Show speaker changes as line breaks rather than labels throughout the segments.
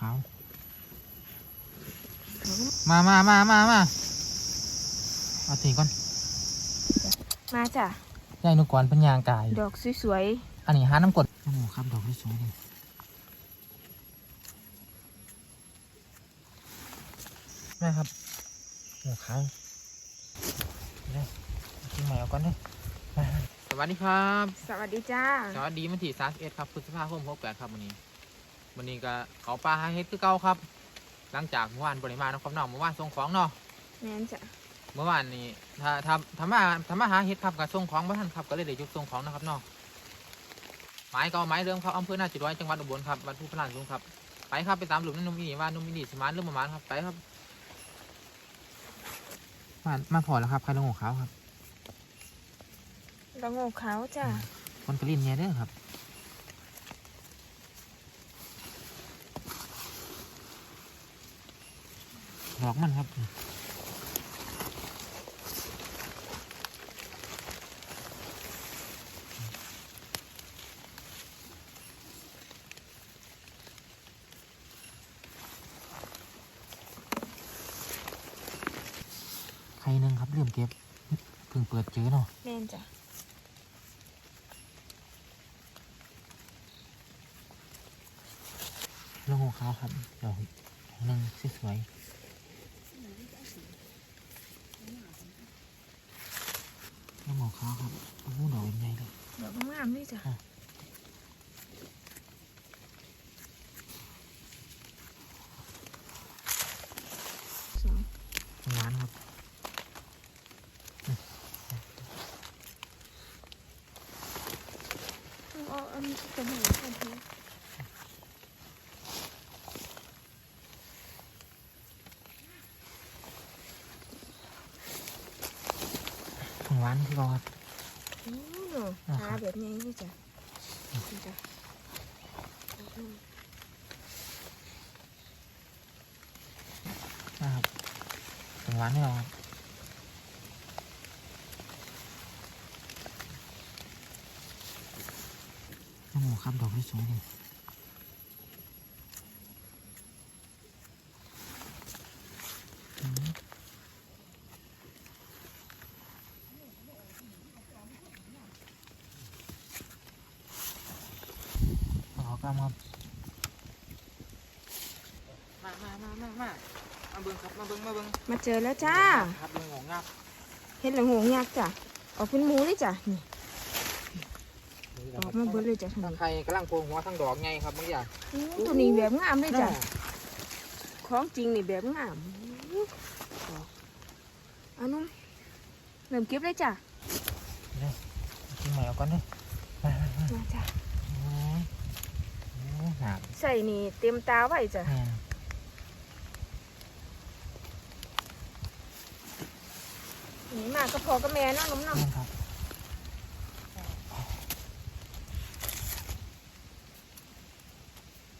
ขาวมามามามามาเอาตีก่อน
มาจ้ะ
ยายนุกรเป็นยางกาย
ดอกสวย
อันนี้หาน้ำกรดโอ้โหครับ ดอกที่สวยเลยแม่ครับโอ้ขาวนี่กินใหม่เอาก่อนเลยมาสวัสดีครับ
ๆสวัสดีจ้า
สวัสดีมันที่สามเอ็ดครับพฤษภาคมหกแปดครับวันนี้ วันนี้ก็เขาปลาหาเฮ็ดคือเก่าครับ หลังจากเมื่อวานบริมานะครับน้องเมื่อวานส่งของเนาะ
แม่นจ้ะ
เมื่อวานนี้ถ้าถ้าถ้ามาถ้ามาหาเฮ็ดครับกับส่งของบ่ทันครับก็เลยได้หยุดส่งของนะครับเนาะหมายก็เอาหมายเริ่มครับอำเภอนาจุดร้อยจังหวัดอุบลครับวัดผู้พลานสูงครับไปครับไปตามหลุมนั่นนุ่มอีนี่ว่านุ่มอีนี่สมานหรือประมาณครับไปครับมามาพอแล้วครับใครลงหัวขาวครับ
ดอกโง่ขาวจ้ะ
คนกระลินเนี่ยเด้อครับ ดอกมันครับใครหนึ่งครับเริ่มเก็บเพิ่งเปิดเจอเนาะ
แม่นจ้ะ
ลงหัวขาวครับดอกหนึ่งสวยๆลงหัว ขาวครับโอ้โหดอกเป็นไงเลย
ดอกงามๆนี่จ้ะ
อะ
สอง
หวานครับ
เอาอันนี้จะเหมือนกันที
หวานที่รอครับ
อือ
อ่า
หา
ครับ
แบบนี้นี่จ้ะนี่จ้ะ
นะครับเป็นหวานที่รอครับโอ้โหครับดอกที่สวยเลยอืม เอากำครับมามามามามามาเบิ้งครับมาเบิ้งมาเบิ้ง
มาเจอแล้วจ้า
ครับเบิ้งของงับ
เห็ดหลังหงยักษ์จ้ะออกเป็นหมูเลยจ้ะนี่ออกมาเบิดเลยจ้ะทั้ง
ทั้ง
นี้
ไข่กำลังโพงหัวทั้งดอกไงครับบางอย่าง
อู้ตัวนี้แบบงามเลยจ้ะของจริงนี่แบบงามอู้ดอกเอันนู้นเริ่มเก็บเลยจ้ะ
กินใหม่เอาก่อนเลยมามามา
มาจ้ะ
โอ้ยโอ้ยหนัก
ใส่นี่เต็มตาไว้จ้ะ
แม่น
นี่มาก็พอกับแม่เนาะน้องน้อง
แม่นครับ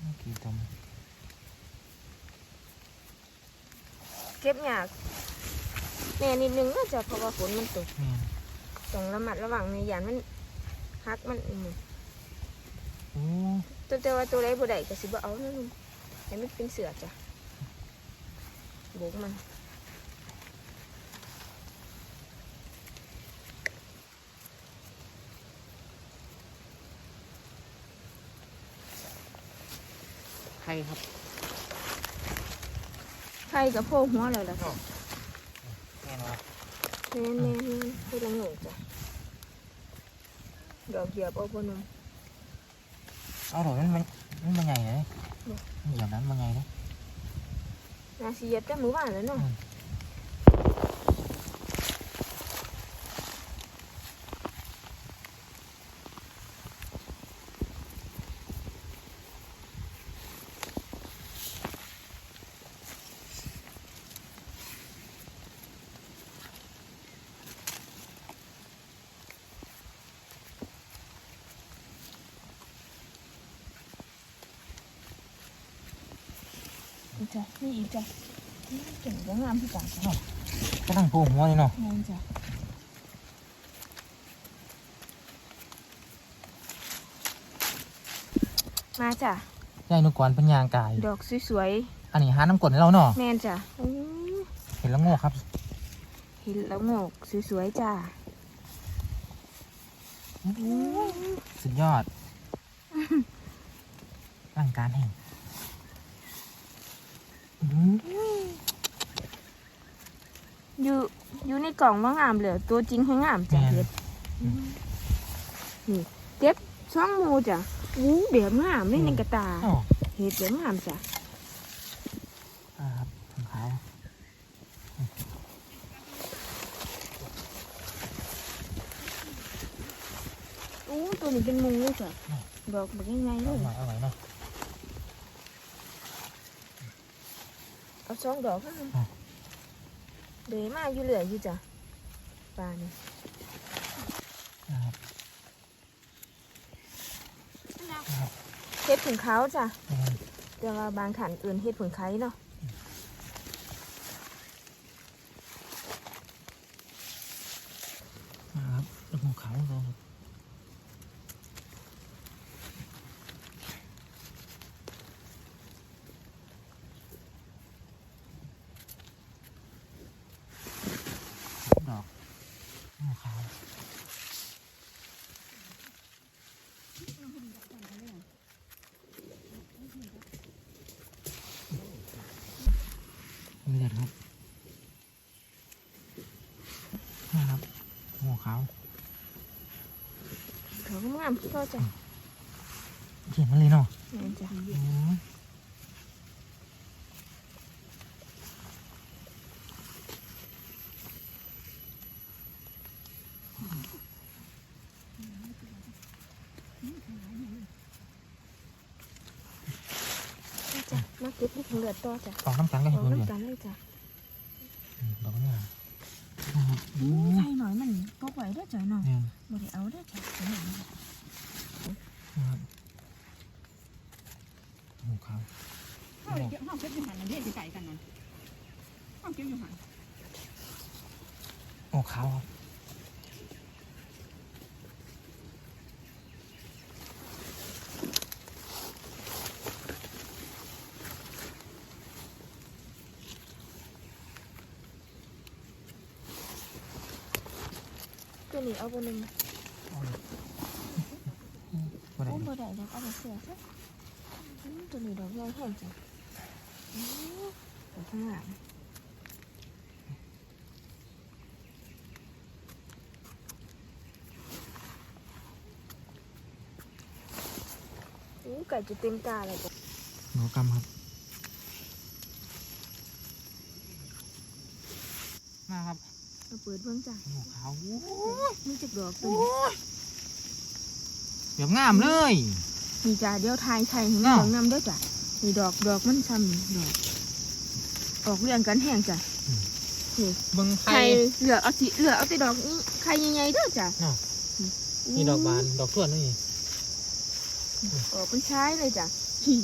เมื่อกี้ตม
เก็บยากแม่นิดนึงก็จะเพราะว่าฝนมันตก
แม่น
ต้องระมัดระวังในยานมันหักมันอืม
โอ้
ตัวแต่ว่าตัวใดบ่ได้ก็สิบ่เอานะลุงให้มันเป็นเสือจ้ะโบกมัน
ไข่ครับ
ไข่กับโพกหัวเลยล่ะค่ะ
แม่นครับ
แม่นแม่นแม่นคือละงูจ้ะดอกเหยียบเอาบนม
เอาดอกมันมันมันมันใหญ่เลย
บ่
อย่างนั้นมันใหญ่เลย
นาสิเหยียบแต่มือว่านแล้วเนาะ
อืม
อีกจ้ะนี่อีกจ้ะนี่เก่งก็งามที่กันจ้ะ
กำลังโพงหัวเลยเนาะ
แม่นจ้ะมาจ้ะ
ยายนุกรเป็นยางกาย
ดอกสวย
อันนี้หาน้ำกรดให้เราเนาะ
ๆแม่นจ้ะอู้
เห็นแล้วโง่ครับ
เห็นแล้วงอกสวยๆจ้า
สุดยอดร่างการแห่งอื้อ
อยู่อยู่ใน กล่องว่างามเลยตัวจริงให้งามจ้ะ
แม่น
เห็ดนี่เก็บช่องหมูจ้ะอู้แบบงามเลยในกระตา
อ๋อ
เห็ดแบบงามจ้ะ
อ่าครับของขาว
อู้ตัวนี้เป็นมุงเลยจ้ะดอกแบบง่ายๆเล
เอา
ย
หน่อยเอาหน่อยเนาะ
เอาสองดอกข้าง
อะ
เดยวมาอยู่เหลืออยู่จ้ะ ปลานี่
นะครับ
เห็ดผึ่งขาวจ้ะ
อืม
แต่ว่าบางขันอื่นเห็ดผึ่งไข่เนาะ
นะครับแล้วของขาวเราครับดอกของขาว เลือดครับนะครับหัวขาว
เขาก็งามที่เขาจ้ะ
เขียนมาเลยเนาะ
แม่นจ้ะ
โอ้ย
นี่จ้ะมาเก็บที่ถึงเหลือต่อจ้ะ
ออกน้ำกันก็เห็น
เอา
เพื่อน
น้ำกันเลยจ้ะ
ดอกเนี่ยนะครับโอ้ย
ไข่หน่อยมันตกไว้ได้อจ้ะเนาะ
เนี่ย
บ่ได้เอาได้อจ้ะเอาหน่อยนะ
นะครับหัวขาว
ห้องเก็บห้องเก็บอยู่หันนั่นเรียกสิไก่กันนั่นห้องเก็บอยู่หัน
หัวขาวครับ
ตัวนี้เอาไปหนึ่ง
เอาเลยบ่ได้
โอ้บ่ได้ดอกเอาไปเสียซะอืมตัวนี้ดอกใหญ่แห้งจ้ะอู้ดอกข้างหลังอู้ไก่จะเต็มตาเลยจ้ะ
หนูกำครับมาครับ
เอาเปิดเบิ่งจ้ะ
หัวขาวโอ้ย
มีจักดอกตัว
โอ้
นี้
ยเดี๋ยวงามเลย
นี่จ้ะเดี๋ยวทายไข่ให้
อ้าว
น้องนำเด้วยจ้ะนี่ดอกดอกมันซ้ำดอกออกเรียงกันแห้งจ้ะ
เบิ่งไข่
ไข่เหลือเอาสิเหลือเอาแต่ดอกนี้ไข่ใหญ่ๆเด้อจ้ะ
อ้าวนี่ดอกบานดอกส่วนนี่
ออกเป็นชายเลยจ้ะผี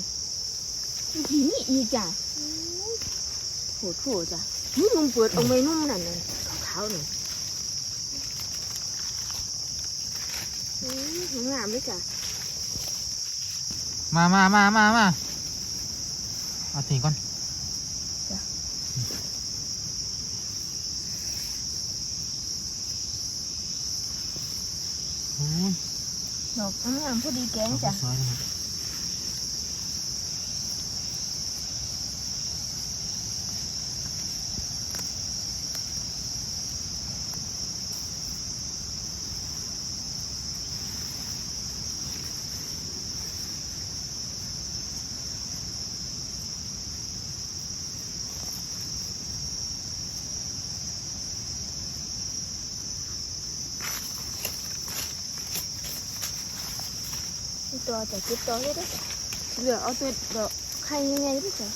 ผีนี่อีกจ้ะโหดโหดจ้ะนี่นุ่มเปิดเอาไม่นุ่มนั่นเลยขาวๆหน่อยอืมงามเลยจ้ะ
มามามามามาเอาตีก่อน
จ้ะ
โอ้ย
ดอกงามพอดีแกง
ดอก
จ้ะ
สวยนะครับ
นี่ตัว จ้ะเก็บตัวเลยเด้อจ้ะเหลือเอาตัวดอกไข่ใหญ่ๆเด้วยจ้ะ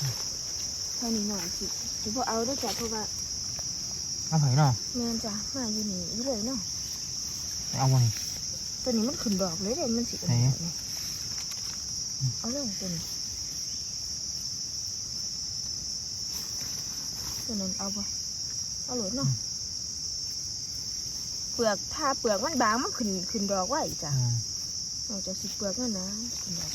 ไข่นิดหน่อยสิสิบ่เอาเด้วยจ้ะเพราะว่า
เอาไผ่เนาะ
แม่นจ้ะมาอยู่นี่อยู่เลยเนาะ
ไปเอาวันนี้
ตัวนี้มันขึ้นดอกเลยเด้มันสิเป็น
ไหน
แบบนี้เอาเลยตัวนี้ตัวนั้นเอาบ่เอาเลยเนาะเปลือกถ้าเปลือกมันบางมันขึ้นขึ้นดอกไว้จ้ะ เราจากสิเปลือกนั่นนะคุณยา
ย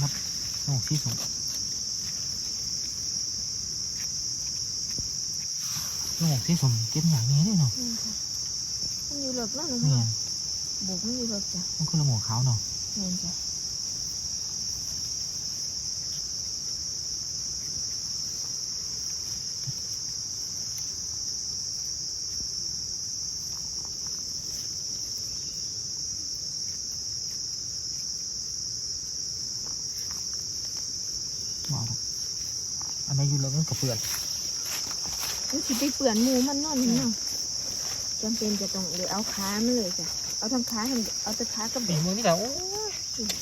ครับโอ้ที่สองโอ้ที่สมเก็บอย่างนี้ได้เนาะ
มันอยู่หลบแล้วนู
เนี่
ยบวกมันอยู่หลบจ้ะ
มันคือละหมวกขาเนาะเนี่
จ้ะ
มันกระเปื่อน
มันสิไปเปื่อนหมูมันนอนนี่เนาะจำเป็นจะต้องเลยเอาขามันเลยจ้ะเอาทั้งขาให้มันเอาแต่ขากับ
เป็นมือนี่แหละโอ้ย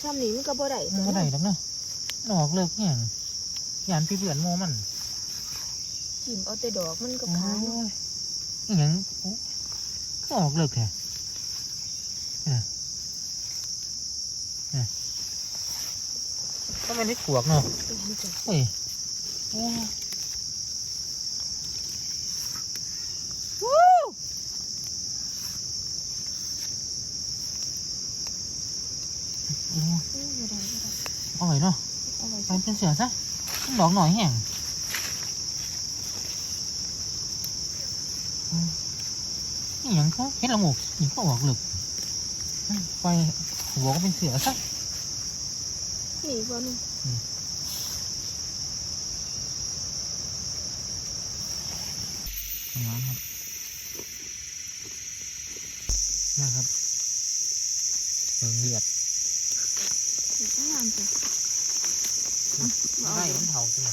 ซ้ำนี่มันก็บ่ได้
มัน
จ้ะ
ก็ได้แล้วเนาะดอกเลิกเนี่ยยานพี่เปื่อนโมมัน
จิ้มเอาแต่ดอกมันกับ
โอ้
ขาเนาะ
ยอหย่างโอ้ก็ออกเลิกแท้เนี่ยเนี่ยก็ไม่ได้ขวกเนาะ
นี่จ้ะ
เฮ้ยโอ้ย โอ้ย
โอ้บ่ได้บ่ได้
อร่อยเนาะ
เอาไว้
ไป
จ้ะ
เป็นเสือซะมันดอกหน่อยแห้งอืมนี่หยังเขาเห็ดละหมูกนี่ก็ออกลึกอืมไปหัวก็เป็นเสือซะ
นี่บ่นุ่ม
ทำงานครับนะครับเบิ่งเลือด
นี่ก็งามจ้ะบ่เอา
ได้
เดี๋ยว
มันเผาตัว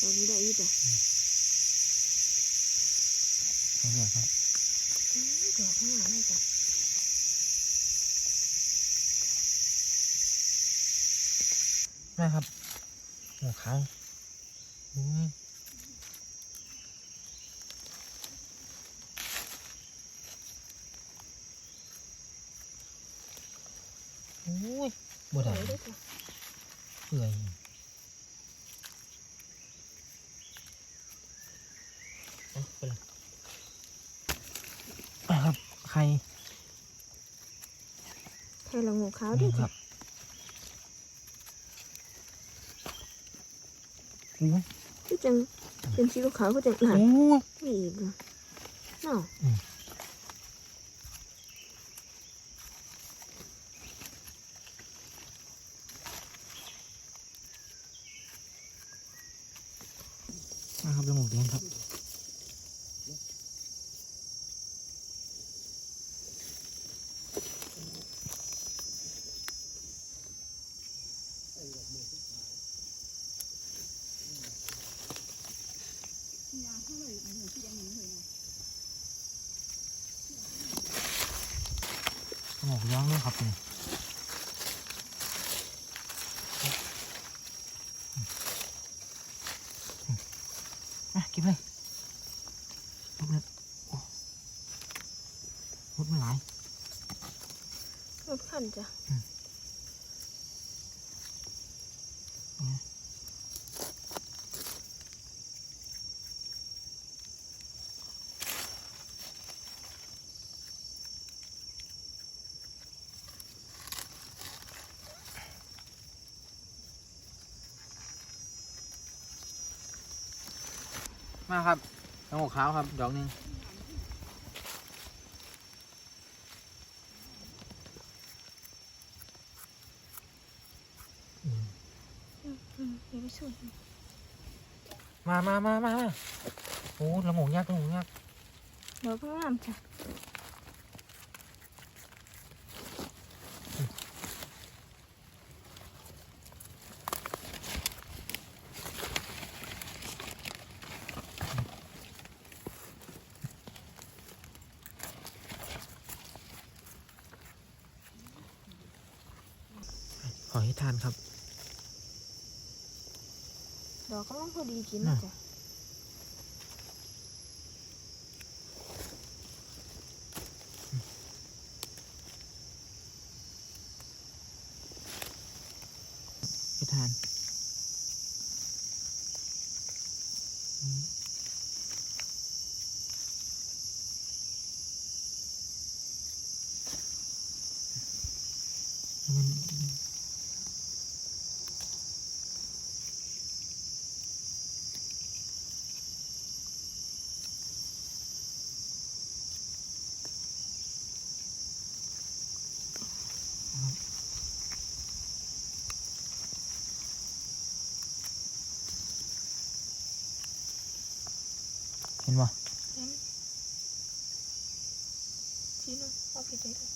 ตัวนี้ได้อีกจ้ะ
เบิ่งเลือดครับ
อื้อดอกข้างหน้าเลยจ้ะ
นะครับหมูขาวอืมโอ้ย บ่ได้
เอาเลยจ้ะ
เปื่อยเอาไปเลยอะครับไข่
ไข่ละงูขาวด้วย
ค
จ้ะ
รับโอ้ย
คือจังเป็นสีขาวๆก็จังหนา
โอ้ย
นี่อีกเนาะเนาะ
นะครับ จมูกแดงครับ
หร่หนูที่ยังหนีเลยนะ
จมูกย่างด้วยครับนี่อะกินเลยลุกเลยโอ้พุดมันหลาย
กันจ้ะ
มาครับจมูกขาวครับ ดอกหนึง
อืมอ ย่าไปสูด
มามามามามาโอ้ละหมูยักละหมูยักษ์
ดอกก็งามจ้ะ
ขอให้ทานครับ
ดอกก็ต้อง พอดีกินนะจ้ะ
ให้ทาน เห็นบ่
ชี้นึงเอาผิดได้เลย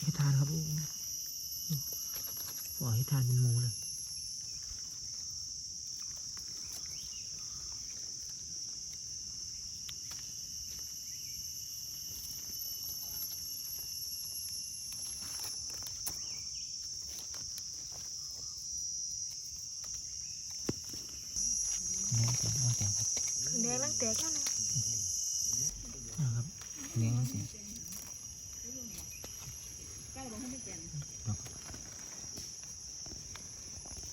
เฮ็ดทานครับปล่อยให้ทานเป็นหมูเลย นี่แตกนี่แตกครับ
คือแดงนั่งแตกแล้วนะ
นะครับเลี้ยงมันสิ
ใกล้บ้าไม่แก่น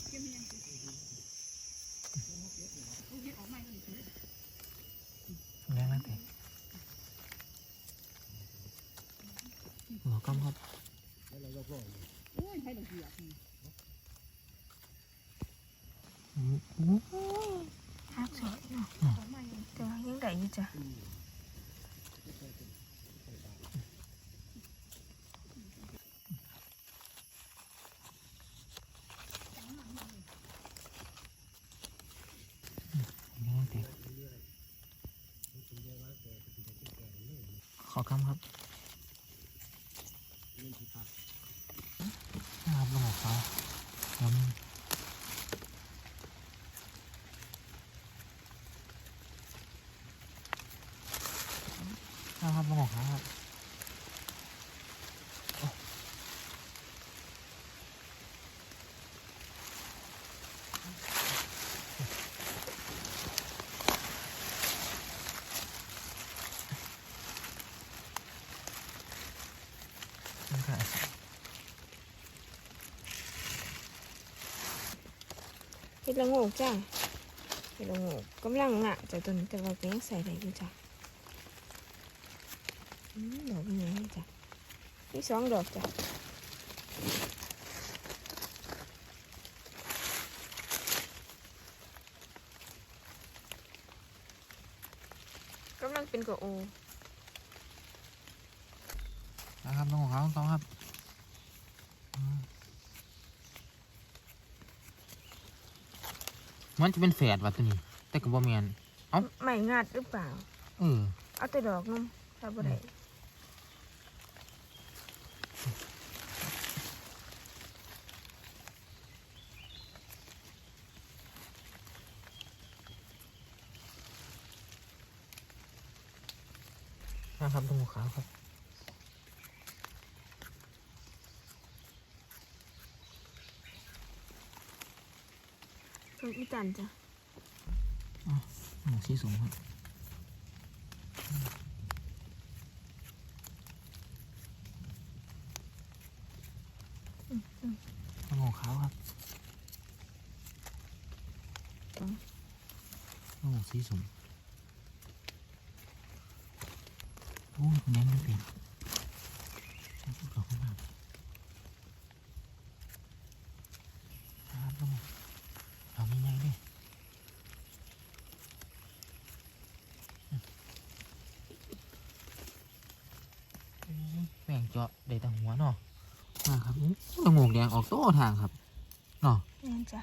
เก็บยังห็ดออกมาอีก
เลี้ยงครับ
โอ้ยใครดอกเหี้ย
อืม
จ้ะ
เลี้ยงมันแตกขอกำครับนะครับลงหัวเขาครับนะครับลงหัวเขาครับ นี่ค่ะ
เฮ็ ดละโงกจ้ะเฮ็ดละโงกกำลังงะจ้ะตัวนี้แต่ว่าก็ยังใส่ได้อยู่จ้ะอืมดอกนี้นี่จ้ะมีสองดอกจ้ะกำลังเป็นกระโอ
นะครับลงของเขาต้องครับอืม มันจะเป็นแฝดว่ะตัวนี้ แต่กับบอมแมนเอ้า
ไม่งัดหรือเปล่า
เออ
เอาแต่ดอกนมถ้าบ่ได้
นะครับลงของเขาครับ
ไม่จันจ้ะ
หมูสีสูงครับลงของเขาครับลงหมูสีสูงโอ้ยแน่นไม่เปลี่ยนดอกข้างหน้าครับลงดอกใหญ่ๆเลย แม่งเจาะได้แต่หัวเนาะมาครับอู้ตะโงกแดงออกโต้ทางครับเนาะ
แม่จ้ะ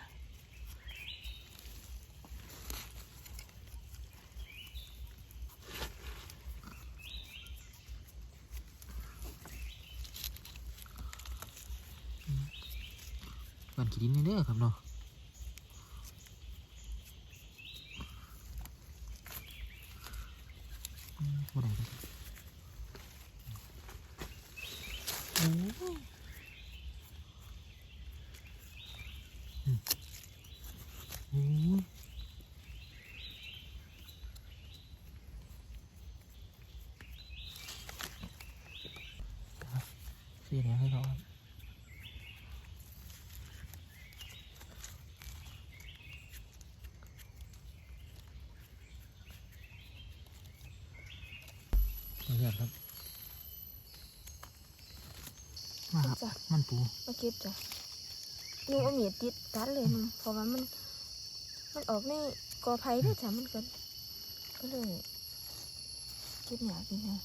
ก่อนขีดินเด้อครับเนาะอืมบ่ได้ครับ โอ้ยอืมโอ้ยครับสีแดงให้เขาครับขออนุญาตครับ มาครับ
จ้ะ
มันปู
มาเก็บจ้ะนุ่งเอามีดติดตัดเลยนุ่งเพราะว่ามัน มันออกในกอไผ่ด้วยจ้ะมันก็ก็เลยเก็บหยากินนะ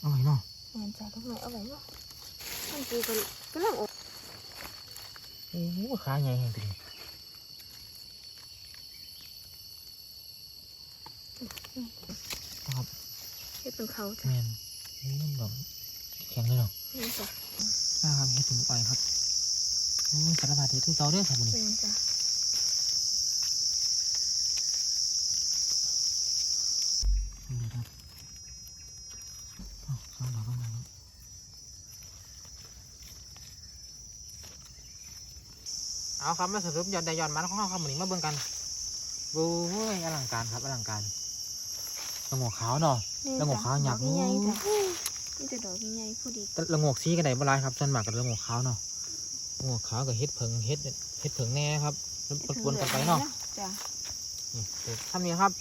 เอาไว้เนาะ
แม่นจ้ะทำไมเอาไว้เนาะมันปูก็กำลังออก
โอ้โหขาใหญ่แห่งตัวนี้ครับ
เฮ็ดเป็นเขา
แมนนี่แบบแข็งเลยเนาะ
นี่จ้ะ
นะครับเฮ็ดถึงไปครับอืมสารพัดเฮ็ดทุกเตาเด้อครับมันนี้
นี่จ้ะ
นี่ครับอ้าวข้างหลังก็มาแล้วเอาครับมาสรุปยอดได้ยอดมันของเราครับมันนี้มาเบิ่งกันบูเฮ้ยอลังการครับอลังการละโงกขาวเนาะ
นี่
แล้วหัว
จ้ะ
ขาวหยัก
ดอกใหญ่ๆจ้ะ นี่จะดอกใหญ่ๆพอดี
แต่ละโงกสีกันได้บ่หลายครับส่วนมากกับละโงกขาวเนาะละโงกขาวกับเฮ็ดเผิงเฮ็ดเฮ็ดเผิงแน่ครับปนๆกันไปเนาะ
จ้ะ
นี่เดี๋ยวทำนี้ครับ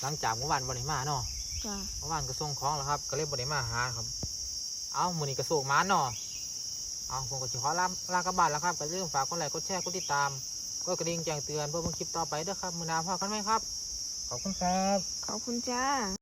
หลังจากเมื่อวานบริมาเนาะ
จ้ะ
เมื่อวานก็ส่งของแล้วครับ ก็เลยบริมาหาครับ เอามือนี้ก็ส่งมาเนาะเอาผมก็จะขอลาลากลับบ้านแล้วครับก็อย่าลืมฝากกดไลค์กดแชร์กดติดตามกดกระดิ่งแจ้งเตือนเพื่อเพิ่งคลิปต่อไปเด้อครับมือหนาพอกันไหมครับ ขอบคุณครับ
ขอบคุณจ้า